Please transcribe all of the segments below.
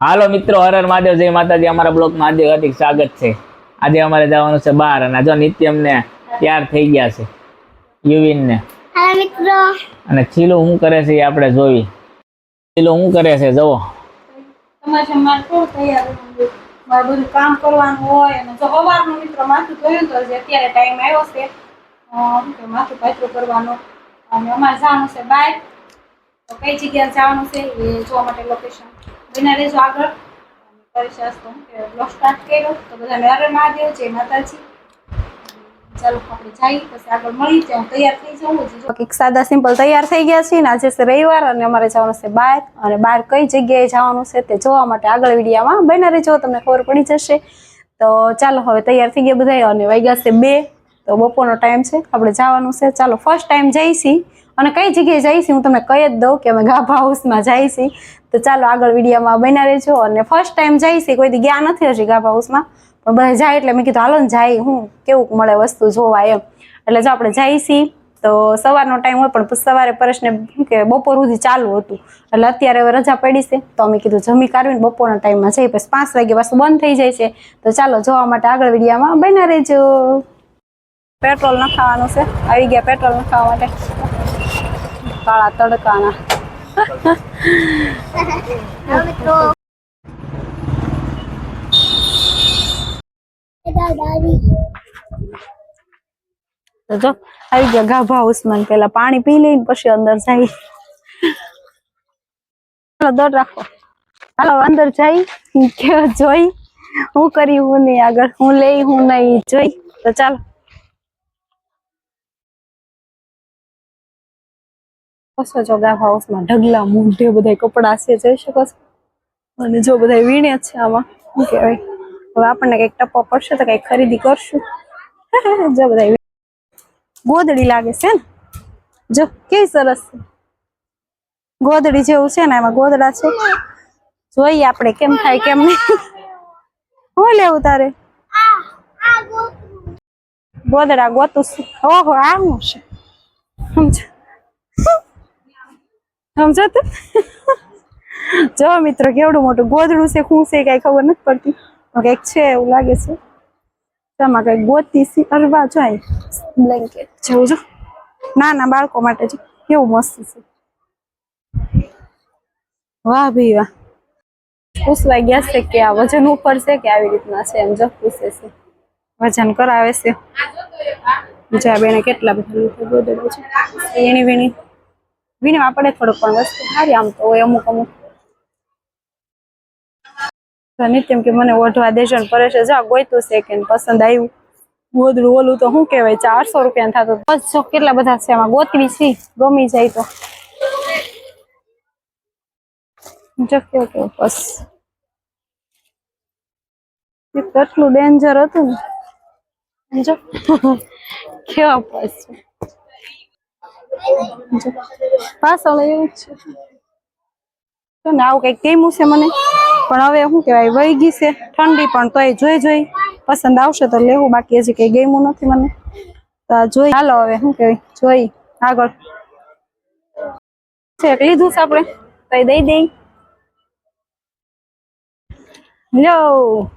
હાલો મિત્રો હરર મહાદેવ જય માતાજી. અમારા બ્લોક હાર્દિક હાર્દિક સ્વાગત છે. આજે અમારે જવાનું છે બહાર અને જો નિત્યમને તૈયાર થઈ ગયા છે યુવિન ને. હાલો મિત્રો. અને છીલું શું કરે છે એ આપણે જોવી. છીલું શું કરે છે બધું કામ કરવાનું હોય અને જો સવારનું મિત્રો માથું ધોયું તો અત્યારે ટાઈમ આવ્યો છે. અ, શું કે માથું પાથરું કરવાનો. અને અમારે જવાનું છે બાય તો કઈ જગ્યાએ જવાનું છે એ જોવા માટે લોકેશન બના રહેજો આગળ અને પરિશાસ કે બ્લોગ સ્ટાર્ટ કર્યો. તો બધાને હરે મહાદેવ, જય માતાજી. ચાલો આપણે આગળ મળી ત્યાં તૈયાર સાદા સિમ્પલ તૈયાર થઈ ગયા છે ને આજે રવિવાર અને અમારે જવાનું છે બહાર. અને બહાર કઈ જગ્યાએ જવાનું છે તે જોવા માટે આગળ વિડીયામાં બના રહેજો, તમને ખબર પડી જશે. તો ચાલો હવે તૈયાર થઈ ગયા બધા અને વાગ્યા છે બે. તો બપોરનો ટાઈમ છે, આપણે જવાનું છે. ચાલો ફર્સ્ટ ટાઈમ જઈશી અને કઈ જગ્યાએ જઈશી હું તમને કહી જ દઉં કે અમે ગાભા હાઉસમાં જઈશી તો ચાલો આગળ વિડીયોમાં બન્યા રહેજો. અને ફર્સ્ટ ટાઈમ જઈશી કોઈ દી ગયા નથી હજી ગાભા હાઉસમાં. પણ બધા જાય એટલે મેં કીધું, હાલો ને જાય હું, કેવું મળે વસ્તુ જોવા એમ. એટલે જો આપણે જઈશી તો સવારનો ટાઈમ હોય, પણ સવારે પરેશને કે બપોર સુધી ચાલુ હતું. એટલે અત્યારે હવે રજા પડી છે, તો અમે કીધું, જમી કાઢવીને બપોરના ટાઈમમાં જઈ પછી પાંચ વાગે પાછું બંધ થઈ જાય છે. તો ચાલો જોવા માટે આગળ વિડીયામાં બન્યા રહેજો. પેટ્રોલ નખાવાનું છે, આવી ગયા પેટ્રોલ નખાવા માટે. કાળા તડકાના. જો, આવી ગયા ગાભા ઉસ્માન પેલા પાણી પી લઈને પછી અંદર જાય. ચાલો દોડ રાખો. હાલો, અંદર જઈ કે જોઈ? હું કરી, હું નહીં આગળ. હું લઈ, હું નહીં જોઈ. તો ચાલો. કશો જો હાઉસમાં ઢગલા, મૂંઢે બધા કપડા છે, જોઈ શકો છો? અને જો બધા વીણે છે આમાં, શું કહેવાય? હવે આપણને કંઈક ટપો પડશે તો કંઈક ખરીદી કરશું. જો બધા ગોદડી લાગે છે ને? જો, કેવી સરસ છે. ગોદડી જેવું છે ને એમાં ગોદડા છે. જોઈએ આપણે કેમ થાય, કેમ નહીં. હું લેવું તારે? ગોદડા ગોતું છે. ઓહો આ હું છે. સમજો સમજો તું જો મિત્રો કેવડું મોટું ગોદડું છે શું છે કઈ ખબર નથી પડતી. કંઈક છે એવું લાગે છે. તેમાં કઈ ગોતી સી અરવા જાય. બ્લેન્કેટ જેવું જો નાના બાળકો માટે જો કેવું મસ્ત છે. વાહ ભાઈ વાહ. પૂછવા ગયા છે કે આ વજન ઉપર છે કે આવી રીતના છે એમ જો પૂછે છે. વજન કરાવે છે. બીજા બેને કેટલા બધા ગોદડો છે. એની વીણી. વીણીમાં પડે થોડુંક પણ વસ્તુ સારી, આમ તો અમુક અમુક. નિત્યમ કે મને ઓઢવા દેજો ને પરેશ જા ગોયતું છે કે પસંદ આવ્યું. ગોદડું ઓલું તો શું કહેવાય, ચારસો રૂપિયા થતું બસ કેટલા બધા છે એમાં ગોતવી છે, ગમી જાય તો. જો કેવું કેવું, બસ. કેટલું ડેન્જર હતું ને. જો કેવા બસ પાછળ એવું જ છે. તો ને આવું કંઈક કેમું છે મને. પણ હવે શું કહેવાય વહી ગઈ છે ઠંડી પણ તોય જોઈ જોઈ પસંદ આવશે તો લેવું બાકી હજી કઈ ગેમું નથી મને. તો જોઈ હાલો હવે શું કહેવાય જોઈ આગળ. છે લીધું છે આપણે તો એ દઈ દઈ. લો.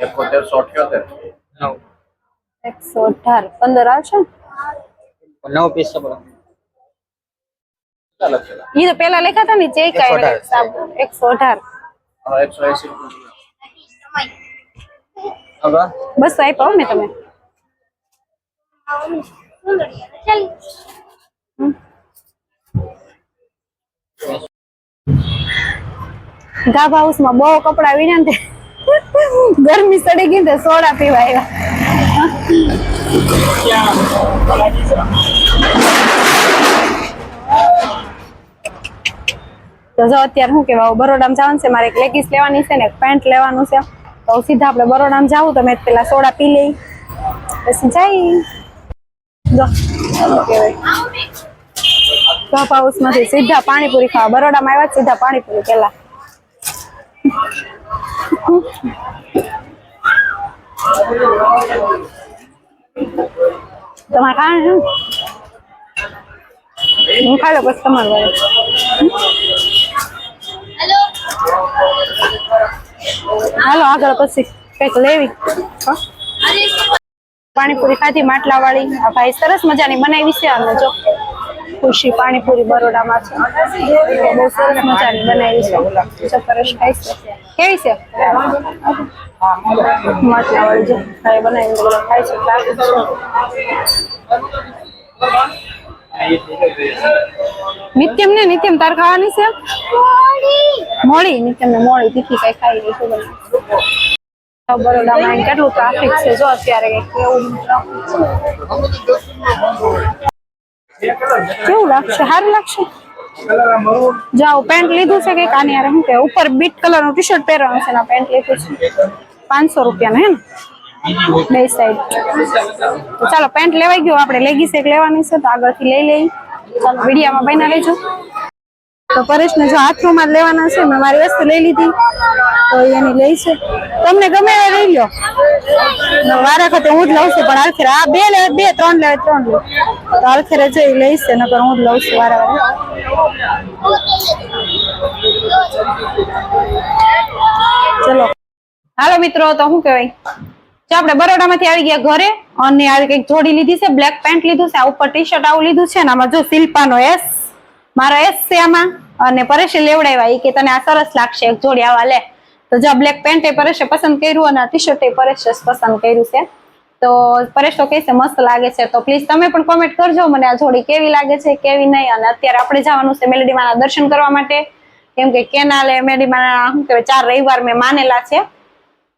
એકોતેરસો અઠ્યોતેર. એકસો અઢાર પંદર આવશે ને નવ પીસ સબરો કેટલા લખેલા ઈ તો પેલા લખ્યા હતા ને ચેક અઢાર. સાબુ એકસો અઢાર હવે એકસો એસી રૂપિયા હવે બસો આપ્યા હો ને તમે ચાલ ગાભા હાઉસમાં બહુ કપડા વીણ્યા ને તે ગરમી સડી ગઈ ને તે સોડા પીવા આવ્યા તો જો અત્યારે શું કેવા બરોડામાં જવાનું છે, મારે એક લેગીસ લેવાની છે ને એક પેન્ટ લેવાનું છે. તો સીધા આપણે બરોડામાં જાવું તો મેં પેલા સોડા પી લઈ. પછી જઈ. જો કપ હાઉસમાંથી સીધા પાણીપુરી ખાવા. બરોડામાં આવ્યા સીધા પાણીપુરી પેલા તમારે હું ખાઈ લો પછી તમારે હેલો? હાલો આગળ પછી કંઈક લેવી. પાણીપુરી ખાધી માટલા વાળી આ ભાઈ સરસ મજાની બનાવી છે અને જો. ખુશી પાણીપુરી બરોડામાં છે. બહુ સરસ મજાની બનાવી છે. પરેશ ખાઈ છે. કેવી છે? માટલા નિત્યમ ને? નિત્યમ, તાર ખાવાની છે? મોડી નિત્યમ ને મોડી તીખી કઈ ખાઈ નહીં ખબર બરોડામાં કેટલું ટ્રાફિક છે જો અત્યારે કેવું કેવું લાગશે? સારું લાગશે? જાઓ, પેન્ટ લીધું છે કે કાની યાર શું કે ઉપર બીટ કલરનું ટી શર્ટ પહેરવાનું છે ને પેન્ટ લીધું છે. પાંચસો રૂપિયા હે ને? બે સાઈડ. તો ચાલો, પેન્ટ લેવાઈ ગયો. આપણે લેગીસ એક લેવાની છે, તો આગળથી લઈ લઈ ચાલો, વિડીયામાં બના લેજો તો પરેશને જો હાથ રૂમાલ લેવાના છે, મેં મારી વસ્તુ લઈ લીધી. તો એની લઈ છે. તમને ગમે એ લઈ લો વારા ખાતે હું જ લઉં છું, પણ આખરે આ બે લે, બે, ત્રણ લે ત્રણ લે. તો આખરે જઈ લઈશ નકર હું જ લઉં છું વારા વારા. ચલો. હાલો મિત્રો, તો શું કહેવાય? જો આપણે બરોડામાંથી આવી ગયા ઘરે, અને આ કંઈક જોડી લીધી છે બ્લેક પેન્ટ લીધું છે, આ ઉપર ટી શર્ટ આવું લીધું છે આમાં જો શિલ્પાનો એસ મારો એસ છે આમાં. અને પરેશે લેવડાવ્યા એ કે તને આ સરસ લાગશે, એક જોડી આવા લે. તો જો બ્લેક પેન્ટ પરેશે પસંદ કર્યું અને ટી શર્ટ એ પરેશે પસંદ કર્યું છે. તો પરેશ તો કહેશે, મસ્ત લાગે છે. તો પ્લીઝ તમે પણ કોમેન્ટ કરજો, મને આ જોડી કેવી લાગે છે, કેવી નહીં? અને અત્યારે આપણે જવાનું છે મેલેડીમાના દર્શન કરવા માટે. કેમ કે કેનાલે મેલેડીમાના શું કહેવાય, ચાર રવિવાર મેં માનેલા છે.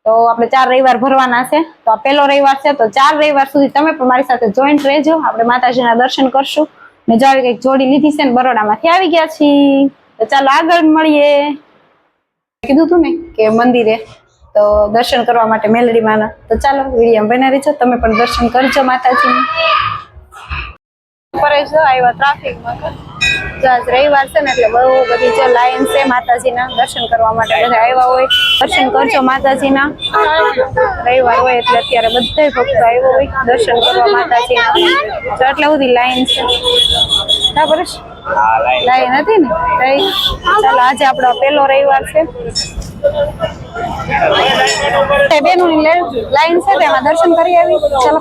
તો આપણે ચાર રવિવાર ભરવાના છે. તો આ પહેલો રવિવાર છે. તો ચાર રવિવાર સુધી તમે પણ મારી સાથે જોઈન્ટ રહેજો. આપણે માતાજીના દર્શન કરશું. ને જો કંઈક જોડી લીધી છે ને બરોડામાંથી આવી ગયા છીએ. તો ચાલો આગળ મળીએ. કીધું તું ને કે મંદિરે તો દર્શન કરવા માટે મેલડીમાંના. તો ચાલો, વીડિયો બનાવી છો તમે પણ દર્શન કરજો માતાજીના. પર જો આવ્યા ટ્રાફિકમાં જો આજ રવિવાર છે ને એટલે બહુ બધી જો લાઈન છે માતાજીના દર્શન કરવા માટે બધા આવ્યા હોય. દર્શન કરજો માતાજીના. રવિવાર હોય એટલે અત્યારે બધા ભક્તો આવ્યો હોય દર્શન કરવા માતાજીના. તો એટલે બધી લાઈન છે. બરાબર છે લાઈન હતી ને? રહી ચાલો, આજે આપણો પહેલો રવિવાર છે. તે બેનોની લાઈન છે તેમાં દર્શન કરી આવી. ચાલો.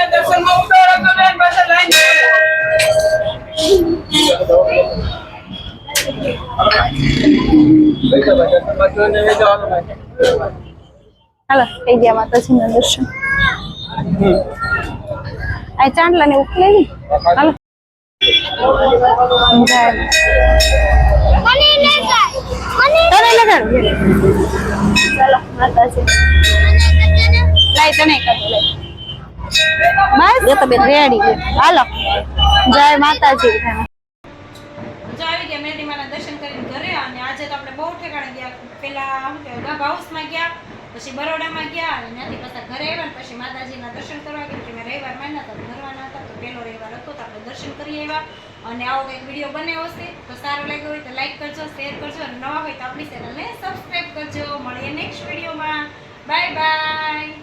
હાલો થઈ ગયા માતાજીના દર્શન? આ ચાંદલા ને ઉકલેલી હાલો. માતાજી. બસ? રેડી હાલો. જય માતાજી જો આવી ગયા મેરડીમાના દર્શન કરીને ઘરે અને આજે તો આપણે બહુ ઠેકાણે ગયા પેલા ગભ હાઉસમાં ગયા, પછી બરોડામાં ગયા, અને ત્યાંથી પાછા ઘરે આવ્યા ને પછી માતાજીના દર્શન કરવા ગયા. કે મેં રવિવાર માન્યા હતા ભરવાના હતા, તો પહેલો રવિવાર હતો, તો આપણે દર્શન કરી આવ્યા. અને આવો કંઈક વીડિયો બનાવ્યો હશે, તો સારો લાગ્યો હોય તો લાઈક કરજો શેર કરજો, અને નવા હોય તો આપણી ચેનલને સબસ્ક્રાઈબ કરજો. મળીએ નેક્સ્ટ વિડીયોમાં બાય બાય